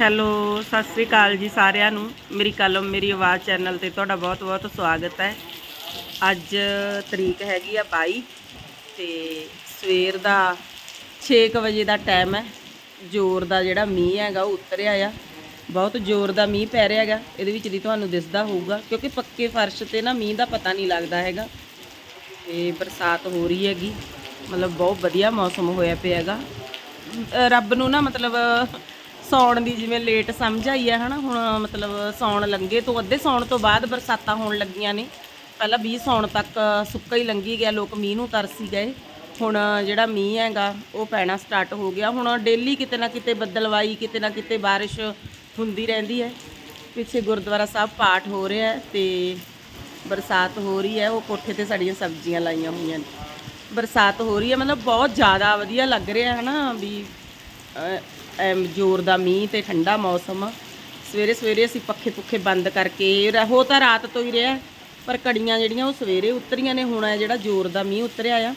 Hello, Sat Sri ਅਕਾਲ ਜੀ ਸਾਰਿਆਂ ਨੂੰ। ਮੇਰੀ ਕਲਮ, ਮੇਰੀ ਆਵਾਜ਼ ਚੈਨਲ ਤੇ ਤੁਹਾਡਾ ਬਹੁਤ-ਬਹੁਤ ਸਵਾਗਤ ਹੈ। ਅੱਜ ਤਰੀਕ ਹੈਗੀ ਆ 22 ਤੇ ਸਵੇਰ ਦਾ 6 ਵਜੇ ਦਾ ਟਾਈਮ ਹੈ। ਜ਼ੋਰ ਦਾ ਜਿਹੜਾ ਮੀਂਹ ਹੈਗਾ, ਉਹ ਉਤਰਿਆ ਆ। ਬਹੁਤ ਜ਼ੋਰ ਦਾ ਮੀਂਹ ਪੈ ਰਿਹਾ ਹੈਗਾ। ਇਹਦੇ ਵਿੱਚ ਦੀ ਤੁਹਾਨੂੰ ਦਿਸਦਾ ਹੋਊਗਾ, ਕਿਉਂਕਿ ਪੱਕੇ ਫਰਸ਼ ਤੇ ਨਾ ਮੀਂਹ ਦਾ ਪਤਾ ਨਹੀਂ ਲੱਗਦਾ ਹੈਗਾ। ਤੇ ਬਰਸਾਤ ਹੋ ਰਹੀ ਹੈਗੀ। ਮਤਲਬ ਬਹੁਤ ਵਧੀਆ ਮੌਸਮ ਹੋਇਆ ਪਿਆ ਹੈਗਾ। ਰੱਬ ਨੂੰ ਨਾ ਮਤਲਬ ਸੌਣ ਦੀ ਜਿਵੇਂ ਲੇਟ ਸਮਝ ਆਈ ਹੈ ਹਨਾ, ਹੁਣ ਮਤਲਬ ਸੌਣ ਲੰਗੇ ਤੋਂ ਅੱਧੇ ਸੌਣ ਤੋਂ ਬਾਅਦ ਬਰਸਾਤਾਂ ਹੋਣ ਲੱਗੀਆਂ ਨੇ। ਪਹਿਲਾਂ 20 ਸੌਣ ਤੱਕ ਸੁੱਕਾ ਹੀ ਲੰਗੀ ਗਿਆ, ਲੋਕ ਮੀਂਹ ਨੂੰ ਤਰਸੀ ਗਏ। ਹੁਣ ਜਿਹੜਾ ਮੀਂਹ ਹੈਗਾ, ਉਹ ਪੈਣਾ ਸਟਾਰਟ ਹੋ ਗਿਆ। ਹੁਣ ਡੇਲੀ ਕਿਤੇ ਨਾ ਕਿਤੇ ਬੱਦਲਵਾਈ, ਕਿਤੇ ਨਾ ਕਿਤੇ ਬਾਰਿਸ਼ ਹੁੰਦੀ ਰਹਿੰਦੀ ਹੈ। ਪਿੱਛੇ ਗੁਰਦੁਆਰਾ ਸਾਹਿਬ ਪਾਠ ਹੋ ਰਿਹਾ ਹੈ ਤੇ ਬਰਸਾਤ ਹੋ ਰਹੀ ਹੈ। ਉਹ ਕੋਠੇ ਤੇ ਸਾਡੀਆਂ ਸਬਜ਼ੀਆਂ ਲਾਈਆਂ ਹੋਈਆਂ ਨੇ। ਬਰਸਾਤ ਹੋ ਰਹੀ ਹੈ, ਮਤਲਬ ਬਹੁਤ ਜ਼ਿਆਦਾ ਵਧੀਆ ਲੱਗ ਰਿਹਾ ਹੈ ਨਾ ਵੀ ਜ਼ੋਰ ਦਾ ਮੀਂਹ ਤੇ ਠੰਡਾ ਮੌਸਮ। ਸਵੇਰੇ ਸਵੇਰੇ ਅਸੀਂ ਪੱਖੇ ਪੁੱਖੇ ਬੰਦ ਕਰਕੇ ਰਹੋ ਤਾਂ ਰਾਤ ਤੋਂ ਹੀ ਰਿਹਾ, ਪਰ ਕੜੀਆਂ ਜਿਹੜੀਆਂ ਉਹ ਸਵੇਰੇ ਉਤਰੀਆਂ ਨੇ, ਹੁਣ ਹੈ ਜਿਹੜਾ ਜ਼ੋਰ ਦਾ ਮੀਂਹ ਉਤਰਿਆ ਆ।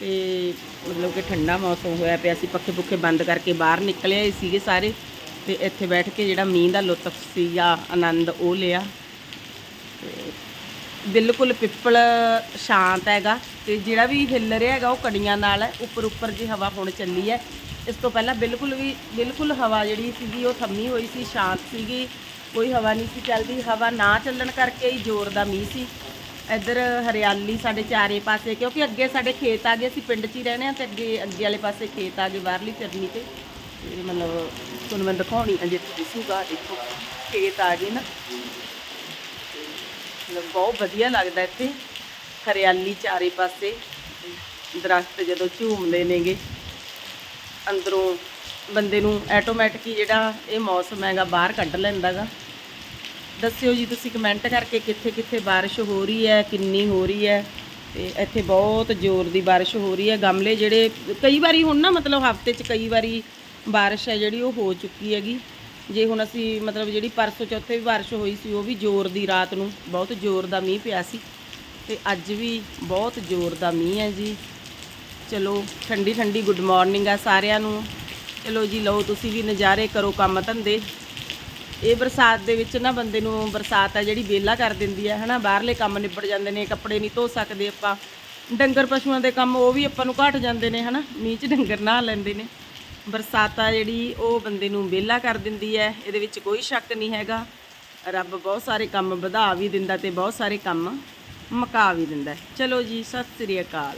ਤੇ ਮਤਲਬ ਕਿ ਠੰਡਾ ਮੌਸਮ ਹੋਇਆ ਪਿਆ, ਅਸੀਂ ਪੱਖੇ ਪੁੱਖੇ ਬੰਦ ਕਰਕੇ ਬਾਹਰ ਨਿਕਲੇ ਆਏ ਸੀਗੇ ਸਾਰੇ, ਤੇ ਇੱਥੇ ਬੈਠ ਕੇ ਜਿਹੜਾ ਮੀਂਹ ਦਾ ਲੁਤਫ ਸੀ ਜਾਂ ਆਨੰਦ ਉਹ ਲਿਆ। ਬਿਲਕੁਲ ਪਿੱਪਲ ਸ਼ਾਂਤ ਹੈਗਾ, ਤੇ ਜਿਹੜਾ ਵੀ ਹਿੱਲ ਰਿਹਾ ਹੈਗਾ, ਉਹ ਕੜੀਆਂ ਨਾਲ ਹੈ ਉੱਪਰ ਉੱਪਰ ਜੀ ਹਵਾ ਹੁਣ ਚੱਲੀ ਹੈ। ਇਸ ਤੋਂ ਪਹਿਲਾਂ ਬਿਲਕੁਲ ਵੀ, ਬਿਲਕੁਲ ਹਵਾ ਜਿਹੜੀ ਸੀਗੀ, ਉਹ ਥੰਮੀ ਹੋਈ ਸੀ, ਸ਼ਾਂਤ ਸੀਗੀ, ਕੋਈ ਹਵਾ ਨਹੀਂ ਸੀ ਚੱਲਦੀ। ਹਵਾ ਨਾ ਚੱਲਣ ਕਰਕੇ ਹੀ ਜ਼ੋਰ ਦਾ ਮੀਂਹ ਸੀ। ਇੱਧਰ ਹਰਿਆਲੀ ਸਾਡੇ ਚਾਰੇ ਪਾਸੇ, ਕਿਉਂਕਿ ਅੱਗੇ ਸਾਡੇ ਖੇਤ ਆ ਗਏ, ਅਸੀਂ ਪਿੰਡ 'ਚ ਹੀ ਰਹਿੰਦੇ ਆ ਤੇ ਅੱਗੇ ਅੱਗੇ ਵਾਲੇ ਪਾਸੇ ਖੇਤ ਆ ਗਏ, ਬਾਹਰਲੀ ਚਰਨੀ ਤੇ। ਤੇ ਮਤਲਬ ਤੁਹਾਨੂੰ ਮੈਂ ਦਿਖਾਉਣੀ ਅਜੇ ਦਿਸੂਗਾ ਦੇਖੋ, ਖੇਤ ਆ ਗਏ ਨਾ। ਮਤਲਬ ਬਹੁਤ ਵਧੀਆ ਲੱਗਦਾ ਇੱਥੇ। ਹਰਿਆਲੀ ਚਾਰੇ ਪਾਸੇ, ਦਰਖਤ ਜਦੋਂ ਝੂਮਦੇ ਨੇਗੇ। ਅੰਦਰੋਂ ਬੰਦੇ ਨੂੰ ਆਟੋਮੈਟਿਕ ਹੀ ਜਿਹੜਾ ਇਹ ਮੌਸਮ ਹੈਗਾ ਬਾਹਰ ਕੱਢ ਲੈਂਦਾਗਾ। ਦੱਸਿਓ ਜੀ ਤੁਸੀਂ ਕਮੈਂਟ ਕਰਕੇ ਕਿੱਥੇ ਕਿੱਥੇ ਬਾਰਿਸ਼ ਹੋ ਰਹੀ ਹੈ, ਕਿੰਨੀ ਹੋ ਰਹੀ ਹੈ। ਤੇ ਇੱਥੇ ਬਹੁਤ ਜ਼ੋਰ ਦੀ ਬਾਰਿਸ਼ ਹੋ ਰਹੀ ਹੈ। ਗਮਲੇ ਜਿਹੜੇ ਕਈ ਵਾਰੀ ਹੁਣ ਨਾ ਮਤਲਬ ਹਫ਼ਤੇ 'ਚ ਕਈ ਵਾਰੀ ਬਾਰਿਸ਼ ਹੈ ਜਿਹੜੀ ਉਹ ਹੋ ਚੁੱਕੀ ਹੈਗੀ। ਜੇ ਹੁਣ ਅਸੀਂ ਮਤਲਬ ਜਿਹੜੀ ਪਰਸੋਂ ਚੌਥੇ ਵੀ ਬਾਰਿਸ਼ ਹੋਈ ਸੀ, ਉਹ ਵੀ ਜ਼ੋਰ ਦੀ ਰਾਤ ਨੂੰ ਬਹੁਤ ਜ਼ੋਰ ਦਾ ਮੀਂਹ ਪਿਆ ਸੀ। ਤੇ ਅੱਜ ਵੀ ਬਹੁਤ ਜ਼ੋਰ ਦਾ ਮੀਂਹ ਹੈ ਜੀ। ਚਲੋ, ਠੰਡੀ ਠੰਡੀ ਗੁੱਡ ਮਾਰਨਿੰਗ ਆ ਸਾਰਿਆਂ ਨੂੰ। ਚਲੋ ਜੀ, ਲਓ ਤੁਸੀਂ ਵੀ ਨਜ਼ਾਰੇ ਕਰੋ ਕੰਮ ਧੰਦੇ। ਇਹ ਬਰਸਾਤ ਦੇ ਵਿੱਚ ਨਾ ਬੰਦੇ ਨੂੰ ਬਰਸਾਤ ਆ ਜਿਹੜੀ ਵਿਹਲਾ ਕਰ ਦਿੰਦੀ ਹੈ ਹਨਾ? ਬਾਹਰਲੇ ਕੰਮ ਨਿਬੜ ਜਾਂਦੇ ਨੇ, ਕੱਪੜੇ ਨਹੀਂ ਧੋ ਸਕਦੇ ਆਪਾਂ। ਡੰਗਰ ਪਸ਼ੂਆਂ ਦੇ ਕੰਮ ਉਹ ਵੀ ਆਪਾਂ ਨੂੰ ਘਟ ਜਾਂਦੇ ਨੇ, ਹਨਾ? ਮੀਂਹ 'ਚ ਡੰਗਰ ਨਹਾ ਲੈਂਦੇ ਨੇ। ਬਰਸਾਤ ਆ ਜਿਹੜੀ, ਉਹ ਬੰਦੇ ਨੂੰ ਵਿਹਲਾ ਕਰ ਦਿੰਦੀ ਹੈ ਇਹਦੇ ਵਿੱਚ ਕੋਈ ਸ਼ੱਕ ਨਹੀਂ ਹੈਗਾ। ਰੱਬ ਬਹੁਤ ਸਾਰੇ ਕੰਮ ਵਧਾ ਵੀ ਦਿੰਦਾ ਤੇ ਬਹੁਤ ਸਾਰੇ ਕੰਮ ਮੁਕਾ ਵੀ ਦਿੰਦਾ। ਚਲੋ ਜੀ, ਸਤਿ ਸ੍ਰੀ ਅਕਾਲ।